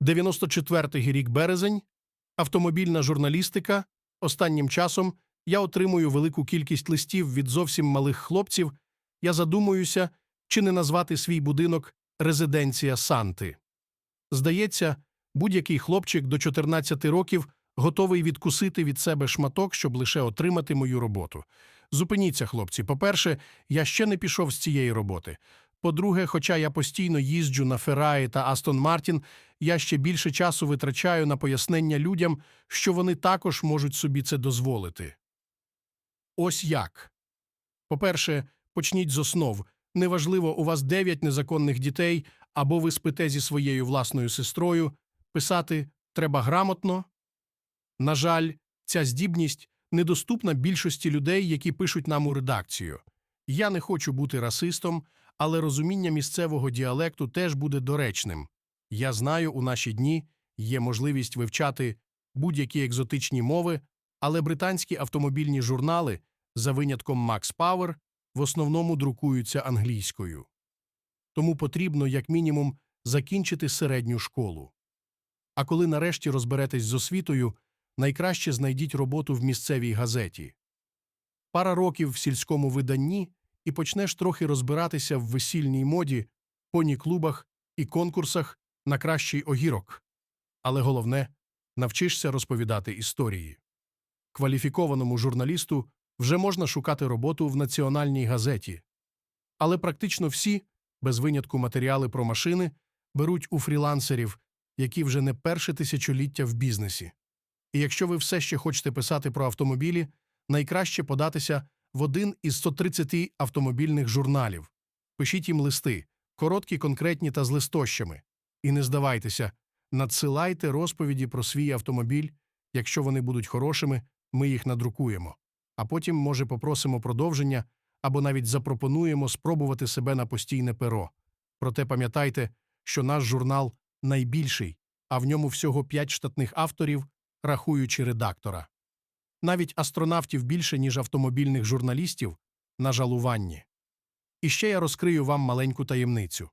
94-й рік березень, автомобільна журналістика. Останнім часом я отримую велику кількість листів від зовсім малих хлопців. Я задумуюся, чи не назвати свій будинок резиденція Санти. Здається, будь-який хлопчик до 14 років готовий відкусити від себе шматок, щоб лише отримати мою роботу. Зупиніться, хлопці. По-перше, я ще не пішов з цієї роботи. По-друге, хоча я постійно їжджу на Ферраї та Астон Мартін, я ще більше часу витрачаю на пояснення людям, що вони також можуть собі це дозволити. Ось як. По-перше, почніть з основ. Неважливо, у вас дев'ять незаконних дітей, або ви спите зі своєю власною сестрою. Писати треба грамотно. На жаль, ця здібність недоступна більшості людей, які пишуть нам у редакцію. Я не хочу бути расистом, але розуміння місцевого діалекту теж буде доречним. Я знаю, у наші дні є можливість вивчати будь-які екзотичні мови, але британські автомобільні журнали, за винятком Max Power, в основному друкуються англійською. Тому потрібно, як мінімум, закінчити середню школу. А коли нарешті розберетесь з освітою, найкраще знайдіть роботу в місцевій газеті. Пара років в сільському виданні і почнеш трохи розбиратися в весільній моді, поні-клубах і конкурсах на кращий огірок. Але головне навчишся розповідати історії. Кваліфікованому журналісту вже можна шукати роботу в національній газеті. Але практично всі, без винятку матеріали про машини, беруть у фрілансерів, які вже не перше тисячоліття в бізнесі. І якщо ви все ще хочете писати про автомобілі, найкраще податися в один із 130 автомобільних журналів. Пишіть їм листи, короткі, конкретні та з листощами. І не здавайтеся, надсилайте розповіді про свій автомобіль. Якщо вони будуть хорошими, ми їх надрукуємо. А потім, може, попросимо продовження або навіть запропонуємо спробувати себе на постійне перо. Проте пам'ятайте, що наш журнал найбільший, а в ньому всього 5 штатних авторів, рахуючи редактора. Навіть астронавтів більше, ніж автомобільних журналістів, на жалуванні. І ще я розкрию вам маленьку таємницю.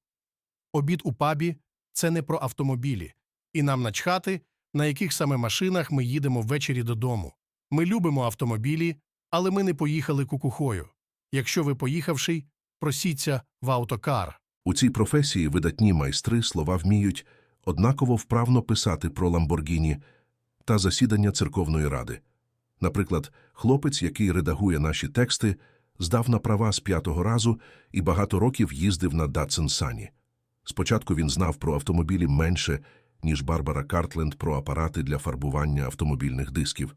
Обід у пабі – це не про автомобілі, і нам начхати, на яких саме машинах ми їдемо ввечері додому. Ми любимо автомобілі, але ми не поїхали кукухою. Якщо ви поїхавший, просіться в автокар. У цій професії видатні майстри слова вміють однаково вправно писати про Ламборгіні та засідання церковної ради. Наприклад, хлопець, який редагує наші тексти, здав на права з п'ятого разу і багато років їздив на Датсен Сані. Спочатку він знав про автомобілі менше, ніж Барбара Картленд про апарати для фарбування автомобільних дисків.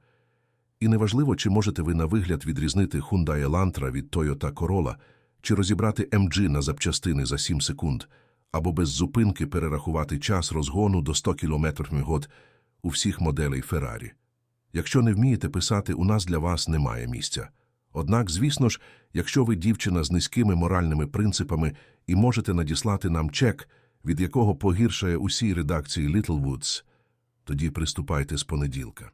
І неважливо, чи можете ви на вигляд відрізнити Hyundai Elantra від Toyota Corolla, чи розібрати MG на запчастини за 7 секунд, або без зупинки перерахувати час розгону до 100 км в год у всіх моделей Ferrari. Якщо не вмієте писати, у нас для вас немає місця. Однак, звісно ж, якщо ви дівчина з низькими моральними принципами і можете надіслати нам чек, від якого погіршає усій редакції Littlewoods, тоді приступайте з понеділка.